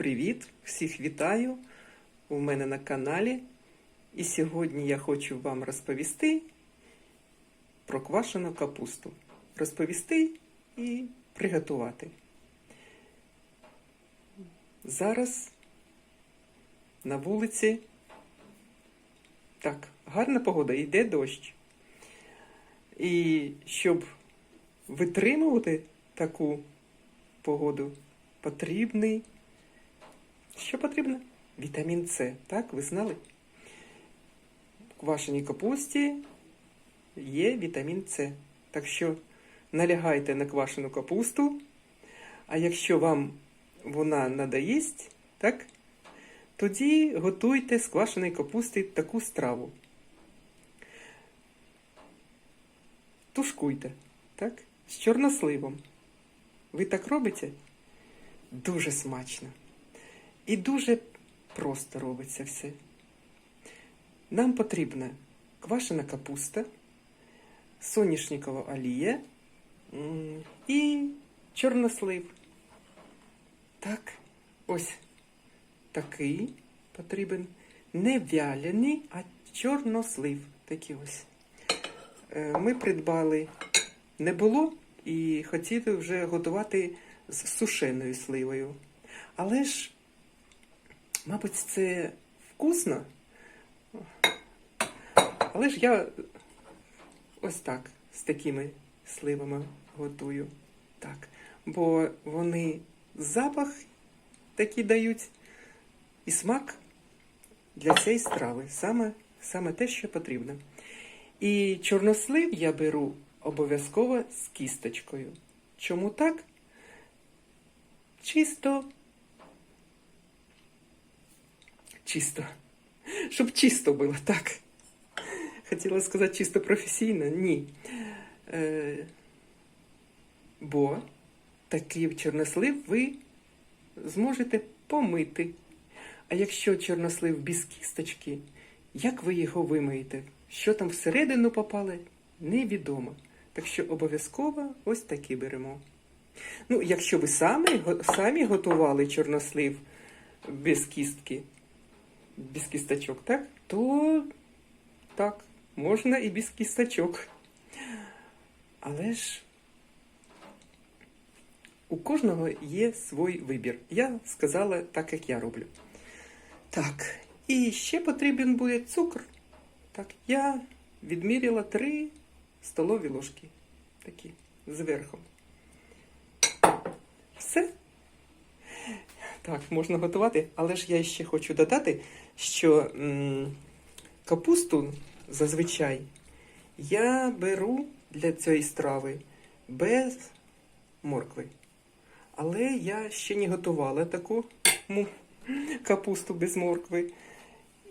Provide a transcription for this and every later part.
Привіт! Всіх вітаю у мене на каналі. І сьогодні я хочу вам розповісти про квашену капусту. Розповісти і приготувати. Зараз на вулиці так, гарна погода, йде дощ. І щоб витримувати таку погоду, потрібний. Що потрібно? Вітамін С. Так, ви знали? В квашеній капусті є вітамін С. Так що налягайте на квашену капусту, а якщо вам вона надоїсть, так, тоді готуйте з квашеної капусти таку страву. Тушкуйте, так? З чорносливом. Ви так робите? Дуже смачно. І дуже просто робиться все. Нам потрібна квашена капуста, соняшникова олія і чорнослив. Так, ось такий потрібен. Не вялений, а чорнослив. Такий ось. Е, Ми придбали не було і хотіли вже готувати з сушеною сливою. Але ж, мабуть, це вкусно. Але ж я ось так з такими сливами готую. Так. Бо вони запах такий дають і смак для цієї страви. Саме, саме те, що потрібно. І чорнослив я беру обов'язково з кісточкою. Чому так? Чисто. Чисто. Щоб чисто було, так. Хотіла сказати чисто професійно. Ні. Е, бо такий чорнослив ви зможете помити. А якщо чорнослив без кісточки, як ви його вимиєте? Що там всередину попало, невідомо. Так що обов'язково ось такі беремо. Ну, якщо ви самі, самі готували чорнослив без кістки, без кісточок, так? То так, можна і без кісточок. Але ж у кожного є свій вибір. Я сказала так, як я роблю. Так, і ще потрібен буде цукор. Так, я відміряла 3 столові ложки. Такі, зверху. Все. Так, можна готувати, але ж я ще хочу додати, що капусту зазвичай я беру для цієї страви без моркви. Але я ще не готувала таку капусту без моркви.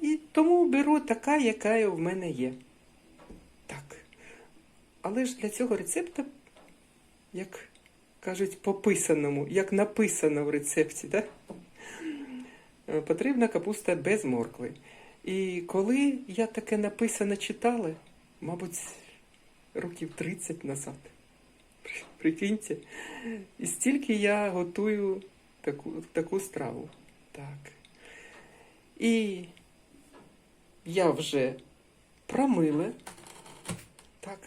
І тому беру така, яка в мене є. Так. Але ж для цього рецепту, як кажуть, по писаному, як написано в рецепті, да? Е, потрібна капуста без моркви. І коли я таке написано читала, мабуть, років 30 назад. Прикиньте, і стільки я готую таку, таку страву. Так. І я вже промила. Так.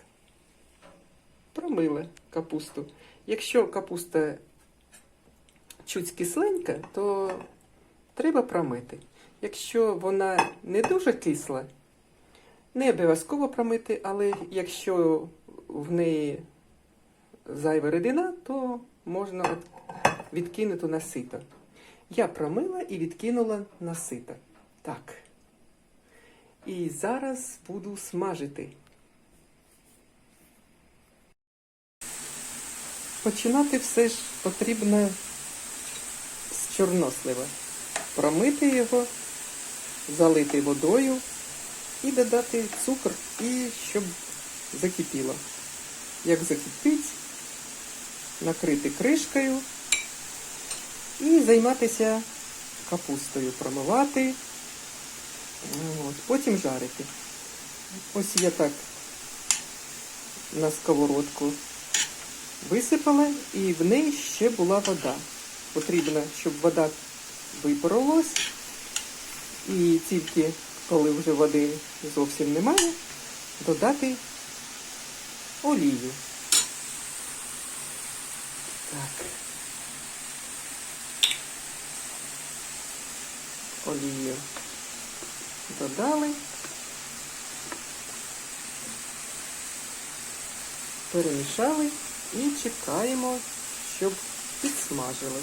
Промила капусту. Якщо капуста чуть кисленька, то треба промити. Якщо вона не дуже кисла, не обов'язково промити, але якщо в неї зайва рідина, то можна відкинути на сито. Я промила і відкинула на сито. Так. І зараз буду смажити. Починати все ж потрібно з чорнослива. Промити його, залити водою і додати цукор, і щоб закипіло. Як закипить, накрити кришкою і займатися капустою, промивати, от, потім жарити. Ось я так на сковородку висипала, і в неї ще була вода. Потрібно, щоб вода випарилось. І тільки коли вже води зовсім немає, додати олію. Так. Олію додали. Перемішали і чекаємо, щоб підсмажилось.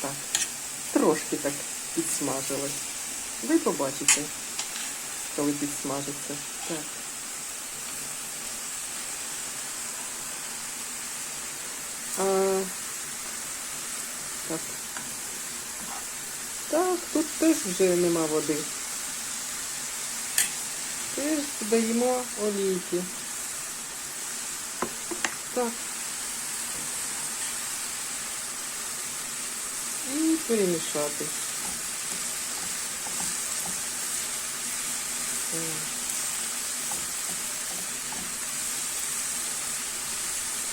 Так, трошки так підсмажилось. Ви побачите, коли підсмажиться. Так. А, так. Так, тут теж вже нема води. Теж додаємо олійки. Так. І перемішати.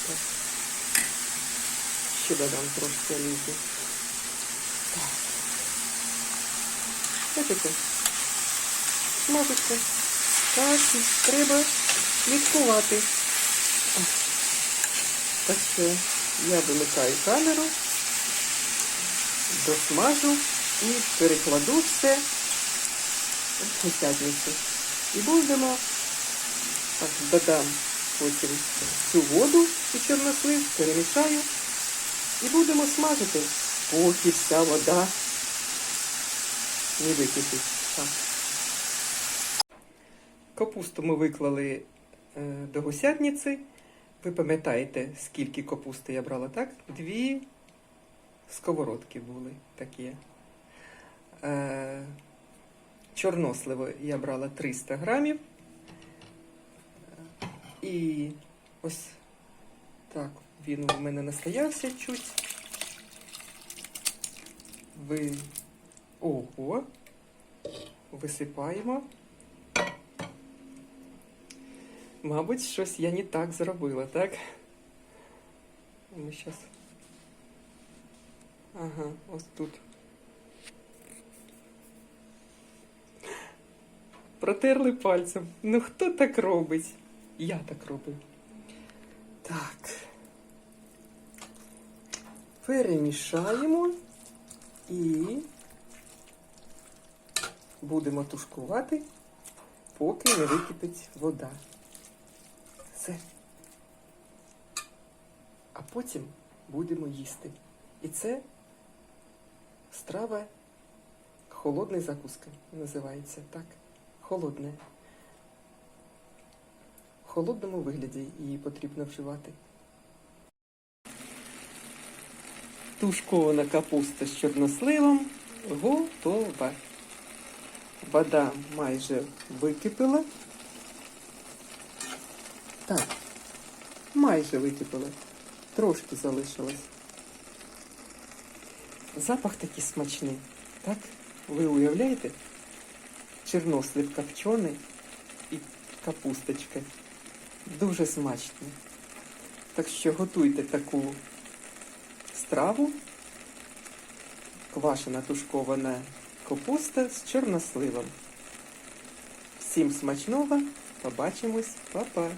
Так. Ще додам трошки олійки. Так. Бачите? Смажиться. Так, треба слідкувати. Так що я вимикаю камеру, досмажу і перекладу все в гусятницю. І будемо, так, додам потім цю воду і чорнослив, перемішаю і будемо смажити, поки вся вода не википить. Капусту ми виклали е, до гусятниці. Ви пам'ятаєте, скільки капусти я брала, так? Дві сковородки були такі. Е, чорносливо я брала 300 грамів. І ось так він у мене настоявся чуть. Ви... Ого. Висипаємо. Мабуть, щось я не так зробила, так? Ми зараз. Ага, ось тут. Протерли пальцем. Ну хто так робить? Я так роблю. Так. Перемішаємо і будемо тушкувати, поки не википить вода. Все. А потім будемо їсти. І це страва холодна закуска називається так. Холодне. В холодному вигляді її потрібно вживати. Тушкована капуста з чорносливом готова. Вода майже википіла. Так, майже википіла. Трошки залишилось. Запах такий смачний. Так? Ви уявляєте? Чорнослив копчений і капусточка. Дуже смачно. Так що готуйте таку страву. Квашена тушкована капуста з чорносливом. Всім смачного! Побачимось, Па-па!